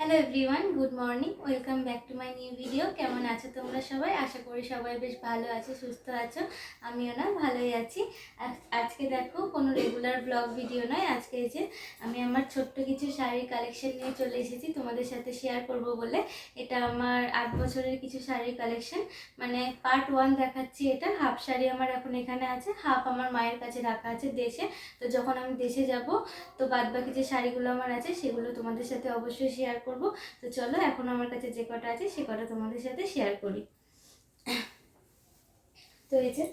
Hello everyone good morning welcome back to my new video কেমন আছো তোমরা সবাই? আশা করি সবাই বেশ ভালো আছো, সুস্থ আছো। আমিও না, ভালোই আছি। আজকে দেখো, কোনো রেগুলার ব্লগ ভিডিও নয়। আজকে এই যে আমি আমার ছোট্ট কিছু শাড়ির কালেকশন নিয়ে চলে এসেছি। তোমাদের সাথে শেয়ার করব বলে। এটা আমার আট বছরের কিছু শাড়ির কালেকশন মানে পার্ট ওয়ান দেখাচ্ছি এটা। হাফ শাড়ি আমার এখন এখানে আছে। হাফ আমার মায়ের কাছে রাখা আছে দেশে। তো যখন আমি দেশে যাব, তো বাদ বাকি যে শাড়িগুলো আমার আছে, সেগুলো তোমাদের সাথে অবশ্যই শেয়ার করব। তো চলো, এখন আমার কাছে যে কটা আছে, সে কটা তোমাদের সাথে শেয়ার করি। তো এই যে,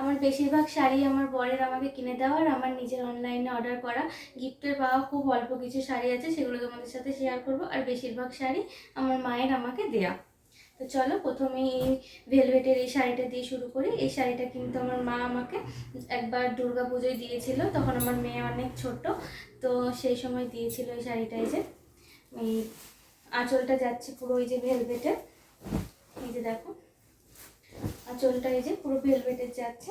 আমার বেশিরভাগ শাড়ি আমার বরের আমাকে কিনে দেওয়া আর আমার নিজের অনলাইনে অর্ডার করা। গিফটের পাওয়া খুব অল্প কিছু শাড়ি আছে, সেগুলো তোমাদের সাথে শেয়ার করব। আর বেশিরভাগ শাড়ি আমার মায়ের আমাকে দেয়া। তো চলো, প্রথমে এই ভেলভেটের এই শাড়িটা দিয়ে শুরু করি। এই শাড়িটা কিন্তু আমার মা আমাকে একবার দুর্গা পুজোয় দিয়েছিল, তখন আমার মেয়ে অনেক ছোট, তো সেই সময় দিয়েছিল এই শাড়িটাই যে। এই আঁচলটা যাচ্ছে পুরো এই যে ভেলভেটের এই যে দেখো, আঁচলটা এই যে পুরো ভেলভেটের যাচ্ছে।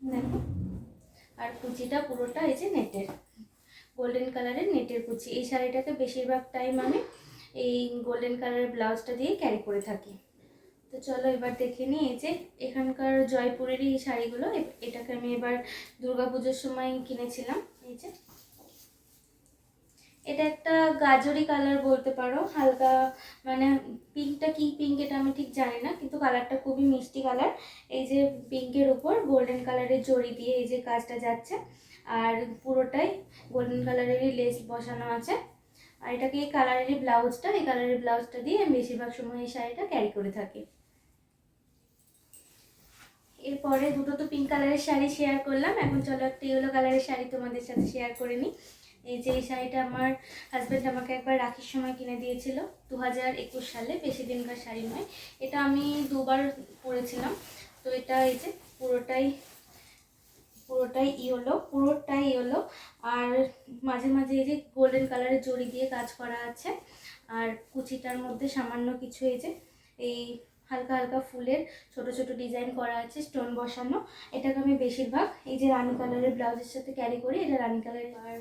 দেখো, আর কুচিটা পুরোটা এই যে নেটের, গোল্ডেন কালারের নেটের কুচি। এই শাড়িটাকে বেশিরভাগ টাইম আমি এই গোল্ডেন কালারের ব্লাউজটা দিয়ে ক্যারি করে থাকি। তো চলো এবার দেখে নিই এই যে এখানকার জয়পুরেরই এই শাড়িগুলো। এটাকে আমি এবার দুর্গাপুজোর সময় কিনেছিলাম। এই যে এটা একটা গাজরি কালার বলতে পারো, হালকা মানে পিঙ্কটা কি পিঙ্ক এটা আমি ঠিক জানি না, কিন্তু কালারটা খুবই মিষ্টি কালার এই যে পিঙ্কের উপর গোল্ডেন কালারের জড়ি দিয়ে এই যে কাজটা যাচ্ছে, আর পুরোটাই গোল্ডেন কালারেরই লেস বসানো আছে। আর এটাকে এই কালারেরই ব্লাউজটা এই কালারের ব্লাউজটা দিয়ে আমি বেশিরভাগ সময় এই শাড়িটা ক্যারি করে থাকি। এরপরে দুটো তো পিঙ্ক কালারের শাড়ি শেয়ার করলাম, এখন চলো একটা ইয়েলো কালারের শাড়ি তোমাদের সাথে শেয়ার করে নিই। এই যে এই শাড়িটা আমার হাজব্যান্ড আমাকে একবার রাখির সময় কিনে দিয়েছিল দু হাজার একুশ সালে, বেশি দিনকার শাড়ি নয়। এটা আমি দুবার পরেছিলাম। তো এটা এই যে পুরোটাই পুরোটাই ইয়েলো পুরোটাই ইয়েলো। আর মাঝে মাঝে এই যে গোল্ডেন কালারের জড়ি দিয়ে কাজ করা আছে। আর কুচিটার মধ্যে সামান্য কিছু এই যে, এই হালকা হালকা ফুলের ছোট ছোট ডিজাইন করা আছে স্টোন বসানো। এটাকে আমি বেশিরভাগ এই যে রানী কালারের ব্লাউজের সাথে ক্যারি করি, এটা রানি কালারের আর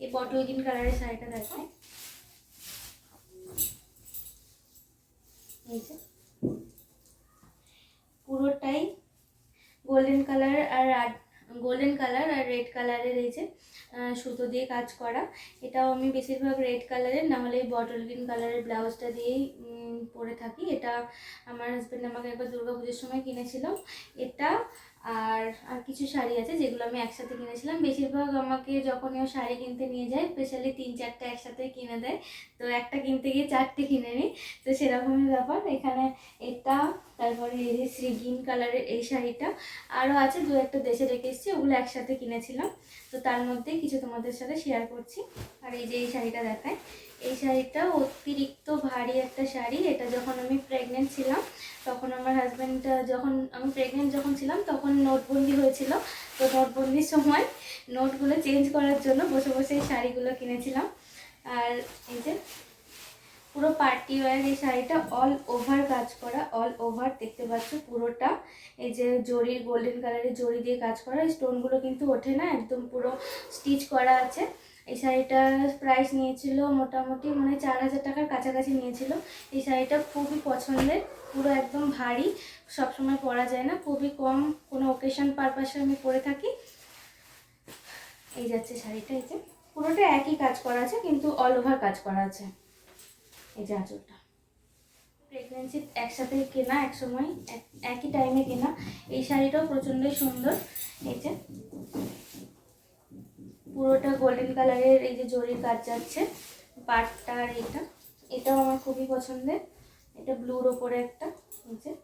এই বটল গ্রিন কালারের শাড়িটা দেখো। এই যে। পুরোটাই গোল্ডেন কালার আর গোল্ডেন কালার আর রেড কালারের এই যে সুতো দিয়ে কাজ করা। এটাও আমি বেশিরভাগ রেড কালারের না হলে বটল গ্রিন কালারের ব্লাউজটা দিয়েই পরে থাকি। এটা আমার হাজব্যান্ড আমাকে একবার দুর্গা পুজোর সময় কিনেছিল। এটা আর আর কিছু শাড়ি আছে যেগুলো আমি একসাথে কিনেছিলাম। বেশিরভাগ আমাকে যখন ও শাড়ি কিনতে নিয়ে যায় স্পেশালি তিন চারটে একসাথে কিনে দেয়। তো একটা কিনতে গিয়ে চারটে কিনে নিই। তো সেরকমই ব্যাপার। এখানে এটা, তারপরে এই যে শ্রী গ্রিন কালারের এই শাড়িটা। আরও আছে, দু একটা দেশে রেখে এসেছি, ওগুলো একসাথে কিনেছিলাম। তো তার মধ্যে কিছু তোমাদের সাথে শেয়ার করছি। আর এই যে এই শাড়িটা দেখায়, এই শাড়িটা অতিরিক্ত ভারী একটা শাড়ি। এটা যখন আমি প্রেগনেন্ট ছিলাম, তখন আমার হাজব্যান্ড যখন আমি প্রেগনেন্ট যখন ছিলাম, তখন নোটবন্দি হয়েছিল। তো নোটবন্দির সময় নোটগুলো চেঞ্জ করার জন্য বসে বসে এই শাড়িগুলো কিনেছিলাম। আর এই যে পুরো পার্টি ওয়ার এই শাড়িটা অল ওভার কাজ করা অল ওভার দেখতে পাচ্ছ পুরোটা। এই যে জরির গোল্ডেন কালারের জরি দিয়ে কাজ করা, এই স্টোনগুলো কিন্তু ওঠে না, একদম পুরো স্টিচ করা আছে। এই শাড়িটার প্রাইস নিয়েছিল মোটামুটি মানে চার হাজার টাকার কাছাকাছি নিয়েছিল। এই শাড়িটা খুবই পছন্দের, পুরো একদম ভারী, সবসময় পরা যায় না, খুবই কম কোনো ওকেশন পারপাসে আমি পরে থাকি। এই যাচ্ছে শাড়িটা, এই যে পুরোটা একই কাজ করা আছে, কিন্তু অল ওভার কাজ করা আছে। এই যে আঁচলটা প্রেগনেন্সি একসাথে কেনা এক সময় এক- একই টাইমে কেনা। এই শাড়িটাও প্রচণ্ডই সুন্দর। এই যে, পুরোটা গোল্ডেন কালারের এই যে জরির কাজ যাচ্ছে। পাটটা আর এটা, এটাও আমার খুবই পছন্দের। এটা ব্লুর ওপরে একটা, এই যে।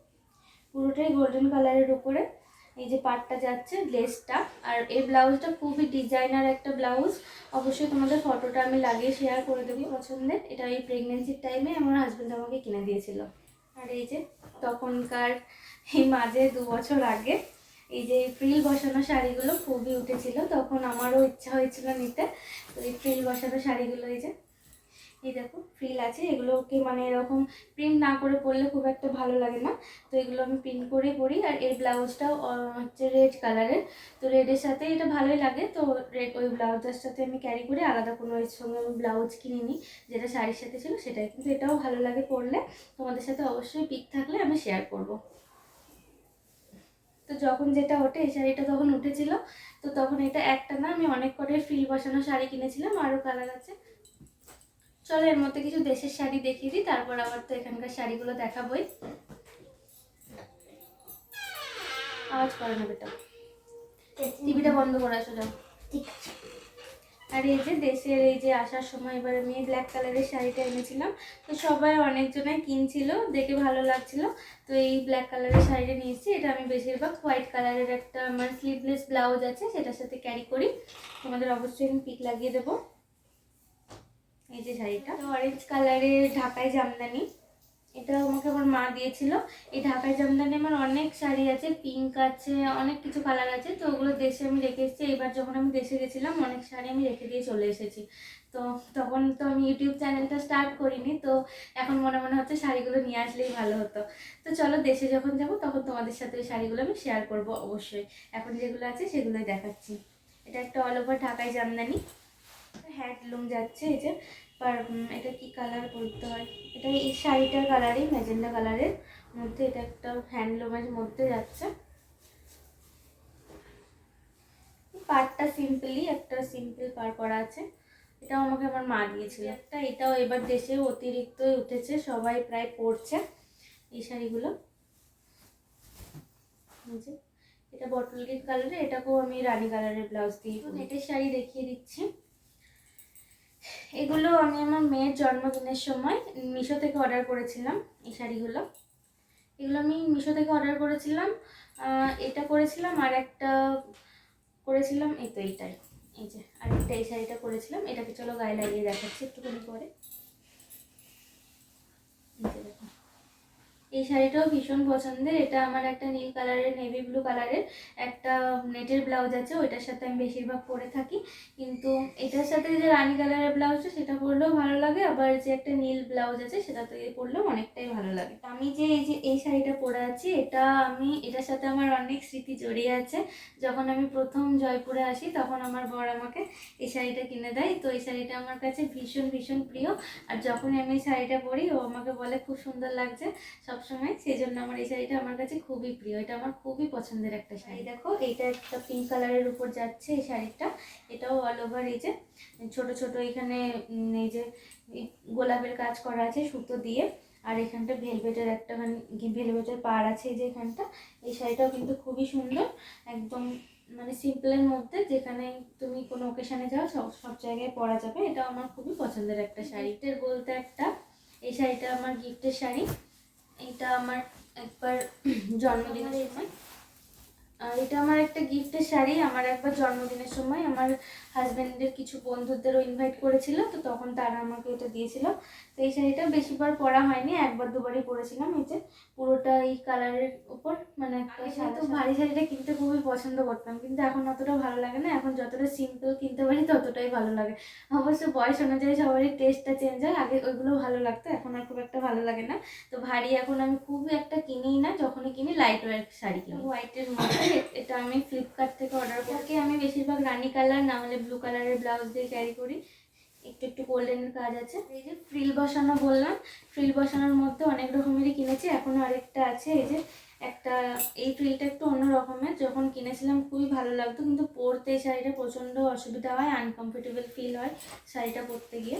পুরোটাই গোল্ডেন কালারের উপরে এই যে পাটটা যাচ্ছে লেসটা আর এই ব্লাউজটা খুবই ডিজাইনার একটা ব্লাউজ অবশ্যই তোমাদের ফটোটা আমি লাগিয়ে শেয়ার করে দেবো পছন্দের। এটা এই প্রেগনেন্সির টাইমে আমার হাজব্যান্ড আমাকে কিনে দিয়েছিল। আর এই যে তখনকার এই মাঝে দু বছর আগে, এই যে ফ্রিল বসানো শাড়িগুলো খুবই উঠেছিল। তখন আমারও ইচ্ছা হয়েছিল নিতে। তো এই ফ্রিল বসানো শাড়িগুলো এই যে এই দেখো ফ্রিল আছে। এগুলোকে মানে এরকম প্রিন্ট না করে পরলে খুব একটা ভালো লাগে না। তো এগুলো আমি প্রিন্ট করে পরি। আর এই ব্লাউজটাও হচ্ছে রেড কালারের তো রেডের সাথে এটা ভালোই লাগে। তো রেড ওই ব্লাউজটার সাথে আমি ক্যারি করে আলাদা কোনো এর সঙ্গে আমি ব্লাউজ কিনে নিই। যেটা শাড়ির সাথে ছিল সেটাই। কিন্তু এটাও ভালো লাগে পরলে। তোমাদের সাথে অবশ্যই পিক থাকলে আমি শেয়ার করব। তো যখন যেটা ওঠে, এই শাড়িটা তখন উঠেছিল। তো তখন এটা একটা না, আমি অনেক করে ফিল বসানো শাড়ি কিনেছিলাম। আরও কালার আছে। চলো এর মধ্যে কিছু দেশের শাড়ি দেখিয়ে দিই তারপর আবার তো এখানকার শাড়িগুলো দেখাবোই। আওয়াজ করে না বেটা। টিভিটা বন্ধ করে আসো যাও। ঠিক আছে। আর এই যে দেশের এই যে আসার সময় এবার আমি ব্ল্যাক কালারের শাড়িটা এনেছিলাম। তো সবাই অনেকজনাই কিনছিল দেখে ভালো লাগছিল। তো এই ব্ল্যাক কালারের শাড়িটা নিয়েছি। এটা আমি বেশিরভাগ হোয়াইট কালারের একটা আমার স্লিভলেস ব্লাউজ আছে সেটার সাথে ক্যারি করি। তোমাদের অবশ্যই আমি পিক লাগিয়ে দেবো। এই যে শাড়িটা। অরেঞ্জ কালারের ঢাকাই জামদানি। এটা আমাকে আমার মা দিয়েছিল। এই ঢাকাই জামদানি আমার অনেক শাড়ি আছে পিঙ্ক আছে, অনেক কিছু কালার আছে। তো ওগুলো দেশে আমি রেখে এসেছি। এবার যখন আমি দেশে গেছিলাম, অনেক শাড়ি আমি রেখে দিয়ে চলে এসেছি। তো তখন তো আমি ইউটিউব চ্যানেলটা স্টার্ট করিনি। তো এখন মনে মনে হচ্ছে শাড়িগুলো নিয়ে আসলেই ভালো হতো। তো চলো দেশে যখন যাব, তখন তোমাদের সাথে ওই শাড়িগুলো আমি শেয়ার করব অবশ্যই। এখন যেগুলো আছে, সেগুলোই দেখাচ্ছি। এটা একটা অল ওভার ঢাকাই জামদানি। হ্যান্ডলুম যাচ্ছে এই যে। পার এটা কি কালার করতে হয়? এটা এই শাড়িটার কালারই ম্যাজেন্ডা কালারের মধ্যে এটা একটা হ্যান্ডলুমের মধ্যে যাচ্ছে। পাড়টা সিম্পলি একটা সিম্পল পার করা আছে। এটাও আমাকে আমার মা দিয়েছিল। একটা এটাও এবার দেশে অতিরিক্তই উঠেছে সবাই প্রায় পরছে এই শাড়িগুলো। এটা বটল গ্রিন কালারের এটাকেও আমি রানী কালারের ব্লাউজ দিয়ে নেটের শাড়ি দেখিয়ে দিচ্ছি। এগুলো আমি আমার মেয়ের জন্মদিনের সময় মিশো থেকে অর্ডার করেছিলাম, এই শাড়িগুলো। এগুলো আমি মিশো থেকে অর্ডার করেছিলাম এটা করেছিলাম আর একটা করেছিলাম, এই তো এইটাই। এই যে, আর একটা এই শাড়িটা করেছিলাম, এটাকে চলো গায়ে লাগিয়ে দেখাচ্ছি একটুখানি যে দেখো। এই শাড়িটাও ভীষণ পছন্দের। এটা আমার একটা নীল কালারের নেভি ব্লু কালারের একটা নেটের ব্লাউজ আছে, ওইটার সাথে আমি বেশিরভাগ পরে থাকি। কিন্তু এটার সাথে যে রানী কালারের ব্লাউজটা সেটা পরলেও ভালো লাগে। আবার যে একটা নীল ব্লাউজ আছে, সেটা তো পরলেও অনেকটাই ভালো লাগে। আমি যে এই যে, এই শাড়িটা পরে আছি, এটা আমি, এটার সাথে আমার অনেক স্মৃতি জড়িয়ে আছে। যখন আমি প্রথম জয়পুরে আসি, তখন আমার বর আমাকে এই শাড়িটা কিনে দেয়। তো এই শাড়িটা আমার কাছে ভীষণ ভীষণ প্রিয়। আর যখনই আমি এই শাড়িটা পরি, ও আমাকে বলে, খুব সুন্দর লাগছে সবসময় সেই জন্য আমার এই শাড়িটা আমার কাছে খুবই প্রিয়। এটা আমার খুবই পছন্দের একটা শাড়ি। দেখো এইটা একটা পিঙ্ক কালারের উপর যাচ্ছে এই শাড়িটা। এটাও অল ওভার এই যে ছোট ছোট এখানে এই যে গোলাপের কাজ করা আছে সুতো দিয়ে। আর এখানটা ভেলভেটের একটা মানে ভেলভেটের পাড় আছে এই যে এখানটা। এই শাড়িটাও কিন্তু খুবই সুন্দর একদম মানে সিম্পলের মধ্যে যেখানে তুমি কোনো ওকেশনে যাও সব সব জায়গায় পরা যাবে। এটা আমার খুবই পছন্দের একটা শাড়ি। বলতে একটা এই শাড়িটা আমার গিফটের শাড়ি। এটা আমার একবার জন্মদিনের সময়। আর এটা আমার একটা গিফটের শাড়ি, আমার একবার জন্মদিনের সময়। আমার হাজব্যান্ডের কিছু বন্ধুদেরও ইনভাইট করেছিল তো তখন তারা আমাকে এটা দিয়েছিল। তো এই শাড়িটা বেশিবার পরা হয়নি একবার দুবারই পরেছিলাম এই যে। পুরোটা এই কালারের উপর মানে একটা সাদা ভারী শাড়িটা কিনতে খুবই পছন্দ করতাম কিন্তু এখন অতটা ভালো লাগে না। এখন যতটা সিম্পল কিনতে পারি ততটাই ভালো লাগে। অবশ্য বয়স অনুযায়ী সবারই টেস্টটা চেঞ্জ হয় আগে ওইগুলো ভালো লাগতো এখন আর খুব একটা ভালো লাগে না। তো ভারী এখন আমি খুবই একটা কিনিই না যখনই কিনি লাইট ওয়েট শাড়ি কিনি। হোয়াইটের মধ্যে এটা আমি ফ্লিপকার্ট থেকে অর্ডার করি আমি বেশিরভাগ রানি কালার না হলে ব্লু কালারের ব্লাউজ দিয়ে ক্যারি করি। একটু একটু গোল্ডেনের কাজ আছে। এই যে ফ্রিল বসানো বললাম ফ্রিল বসানোর মধ্যে অনেক রকমেরই কিনেছি। এখনও আরেকটা আছে, এই যে একটা, এই ফ্রিলটা একটু অন্য রকমের। যখন কিনেছিলাম খুবই ভালো লাগতো, কিন্তু পরতে শাড়িটা প্রচণ্ড অসুবিধা হয় আনকমফোর্টেবল ফিল হয় শাড়িটা পরতে গিয়ে।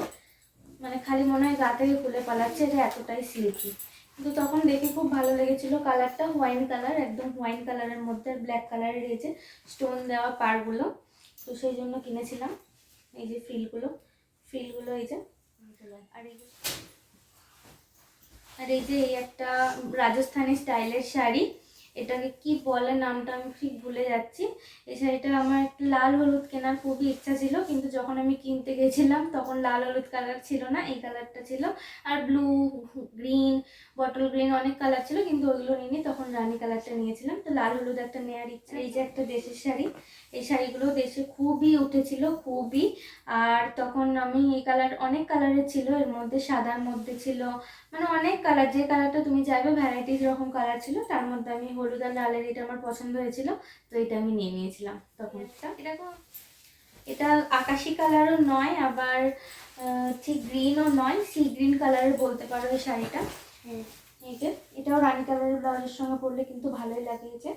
মানে খালি মনে হয় গা থেকে খুলে পালাচ্ছে, এটা এতটাই সিল্কি কিন্তু তখন দেখে খুব ভালো লেগেছিলো। কালারটা হোয়াইন কালার একদম হোয়াইন কালারের মধ্যে ব্ল্যাক কালারের রয়েছে স্টোন দেওয়া পাড়গুলো তো সেই জন্য কিনেছিলাম। এই যে ফিলগুলো। ফিলগুলো এই যে। আর এই আর এই যে এই একটা রাজস্থানি স্টাইলের শাড়ি। এটাকে কি বলে নামটা আমি ঠিক ভুলে যাচ্ছি। এই শাড়িটা আমার একটু লাল হলুদ কেনার খুবই ইচ্ছা ছিল, কিন্তু যখন আমি কিনতে গেছিলাম তখন লাল হলুদ কালার ছিল না, এই কালারটা ছিল। আর ব্লু গ্রিন বটল গ্রিন অনেক কালার ছিল, কিন্তু ওইগুলো নিয়ে তখন রানী কালারটা নিয়েছিলাম। তো লাল হলুদ একটা নেওয়ার ইচ্ছা, এই যে একটা দেশের শাড়ি, এই শাড়িগুলো দেশে খুবই উঠেছিল, খুবই। আর তখন আমি এই কালার অনেক কালারের ছিল, এর মধ্যে সাদার মধ্যে ছিল মানে অনেক কালার যে কালারটা তুমি চাইবে ভ্যারাইটিস রকম কালার ছিল, তার মধ্যে আমি হলুদ আর লালের এটা আমার পছন্দ হয়েছিল তো এটা আমি নিয়ে নিয়েছিলাম তখন এরকম এটা আকাশি কালারও নয় আবার ঠিক গ্রিনও নয় সি গ্রিন কালারের বলতে পারো এই শাড়িটা। এই যে এটাও রানী কালারের ব্লাউজের সঙ্গে পরলে কিন্তু ভালোই লাগিয়েছে।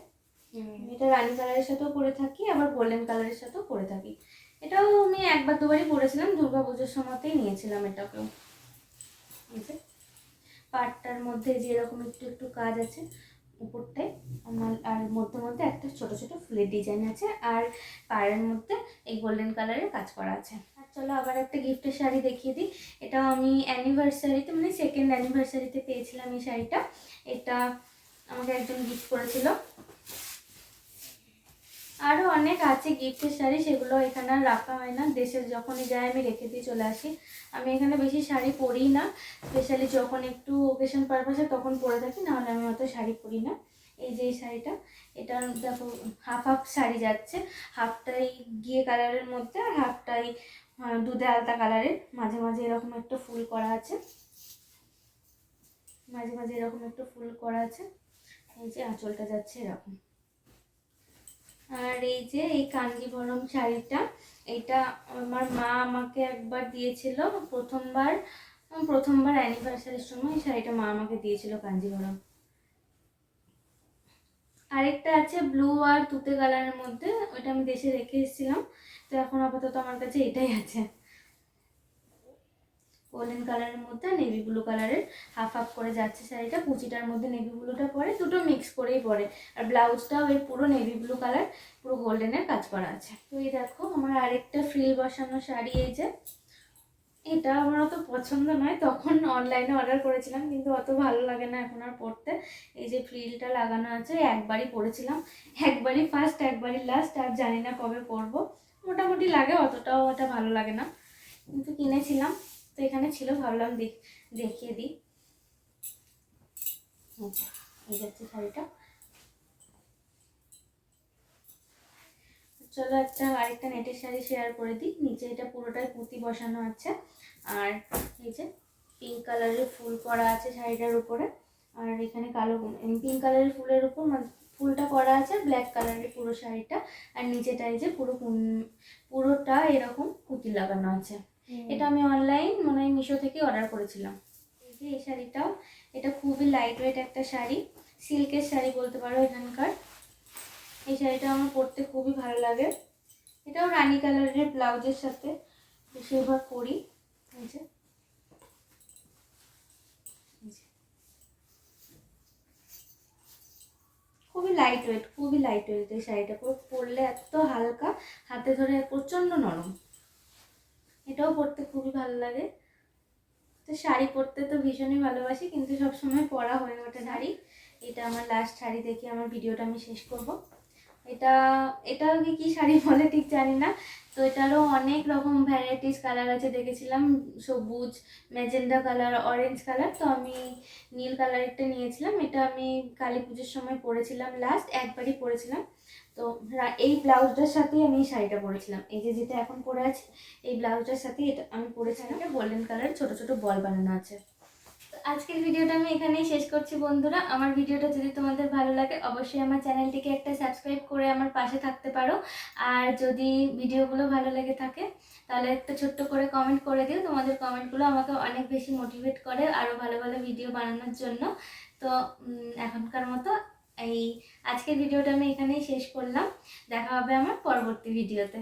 এটা রানী কালারের সাথেও পরে থাকি আবার গোল্ডেন কালারের সাথেও পরে থাকি। এটাও আমি একবার দুবারই পরেছিলাম দুর্গা পুজোর সময়তেই নিয়েছিলাম এটাকেও। এই যে পাটটার মধ্যে যেরকম একটু একটু কাজ আছে উপরটায় আমার, আর মধ্যে মধ্যে একটা ছোট ছোট ফুলের ডিজাইন আছে, আর পায়ের মধ্যে এই গোল্ডেন কালারের কাজ করা আছে। আর চলো আবার একটা গিফটের শাড়ি দেখিয়ে দিই। এটা আমি অ্যানিভার্সারিতে মানে সেকেন্ড অ্যানিভার্সারিতে পেয়েছিলাম এই শাড়িটা। এটা আমাকে একজন গিফট করেছিল। আরও অনেক আছে গিফটের শাড়ি, সেগুলো এখানে আর রাখা হয় না। দেশে যখনই যাই আমি রেখে দিয়ে চলে আসি। আমি এখানে বেশি শাড়ি পরি না। স্পেশালি যখন একটু ওকেশন পারপাসে তখন পরে থাকি, নাহলে আমি অত শাড়ি পরি না। এই যে শাড়িটা, এটা দেখো হাফ হাফ শাড়ি যাচ্ছে। হাফটাই গিয়ে কালারের মধ্যে আর হাফটাই দুধে আলতা কালারের মাঝে মাঝে এরকম একটা ফুল করা আছে। মাঝে মাঝে এরকম একটু ফুল করা আছে। এই যে আঁচলটা যাচ্ছে এরকম। আর এই যে এই কাঞ্জিভরম শাড়িটা, এটা আমার মা আমাকে একবার দিয়েছিল প্রথমবার প্রথমবার অ্যানিভার্সারির সময় এই শাড়িটা মা আমাকে দিয়েছিল কাঞ্জিভরম আরেকটা আছে ব্লু আর তুতে কালারের মধ্যে, ওইটা আমি দেশে রেখে এসেছিলাম, তো এখন আপাতত আমার কাছে এটাই আছে। গোল্ডেন কালারের মধ্যে নেভি ব্লু কালারের হাফ হাফ করে যাচ্ছে শাড়িটা, কুচিটার মধ্যে নেভি ব্লুটা পরে দুটো মিক্স করেই পরে। আর ব্লাউজটাও এর পুরো নেভি ব্লু কালার পুরো গোল্ডেনের কাজ করা আছে। তো এই দেখো, আমার আরেকটা ফ্রিল বসানো শাড়ি এই যে। এটা আমার অত পছন্দ নয়, তখন অনলাইনে অর্ডার করেছিলাম, কিন্তু অত ভালো লাগে না এখন আর পরতে। এই যে ফ্রিলটা লাগানো আছে একবারই পরেছিলাম। একবারই ফার্স্ট একবারই লাস্ট আর জানি না কবে পরবো। মোটামুটি লাগে, অতটাও ওটা ভালো লাগে না। কিন্তু কিনেছিলাম। তো এখানে ছিল ভাবলাম দেখ দেখিয়ে দিই। যে, এই যাচ্ছে শাড়িটা। চলো একটা আরেকটা নেটের শাড়ি শেয়ার করে দিই। নিচে এটা পুরোটাই পুঁতি বসানো আছে। আর এই যে পিঙ্ক কালারের ফুল করা আছে শাড়িটার উপরে। আর এখানে কালো পিঙ্ক কালারের ফুলের উপর মানে ফুলটা করা আছে ব্ল্যাক কালারের পুরো শাড়িটা। আর নিচেটা এই যে পুরো পুরোটা এরকম পুঁতি লাগানো আছে। এটা আমি অনলাইন মানে মিশো থেকে অর্ডার করেছিলাম। এই শাড়িটাও, এটা খুবই লাইট ওয়েট একটা শাড়ি, সিল্কের শাড়ি বলতে পারো এখানকার। এই শাড়িটা আমার পরতে খুবই ভালো লাগে। এটাও রানী কালারের ব্লাউজের সাথে, বেশিরভাগ পরি। খুবই লাইট ওয়েট খুবই লাইট ওয়েট এই শাড়িটা। পুরো পরলে এত হালকা, হাতে ধরে প্রচণ্ড নরম। এটাও পরতে খুবই ভালো লাগে। তো শাড়ি পরতে তো ভীষণই ভালোবাসি কিন্তু সবসময় পরা হয়ে ওঠে শাড়ি এটা আমার লাস্ট শাড়ি দেখে আমার ভিডিওটা আমি শেষ করব। এটা এটাও কি কী শাড়ি বলে ঠিক জানি না। তো এটারও অনেক রকম ভ্যারাইটিস কালার আছে দেখেছিলাম সবুজ ম্যাজেন্ডা কালার অরেঞ্জ কালার তো আমি নীল কালারেরটা নিয়েছিলাম। এটা আমি কালী পুজোর সময় পরেছিলাম লাস্ট একবারই পরেছিলাম। তো এই ব্লাউজটার সাথেই আমি শাড়িটা পরেছিলাম। এই যে যেটা এখন পরে আছে, এই ব্লাউজটার সাথে এটা আমি পরেছিলাম। এটা গোল্ডেন কালার ছোট ছোট বল বানানো আছে। তো আজকের ভিডিওটা আমি এখানেই শেষ করছি বন্ধুরা। আমার ভিডিওটা যদি তোমাদের ভালো লাগে, অবশ্যই আমার চ্যানেলটিকে একটা সাবস্ক্রাইব করে আমার পাশে থাকতে পারো। আর যদি ভিডিওগুলো ভালো লেগে থাকে, তাহলে একটা ছোট্ট করে কমেন্ট করে দিও। তোমাদের কমেন্টগুলো আমাকে অনেক বেশি মোটিভেট করে আরও ভালো ভালো ভিডিও বানানোর জন্য। তো এখনকার মতো এই আজকের ভিডিওটা আমি এখানেই শেষ করলাম। দেখা হবে আমার পরবর্তী ভিডিওতে।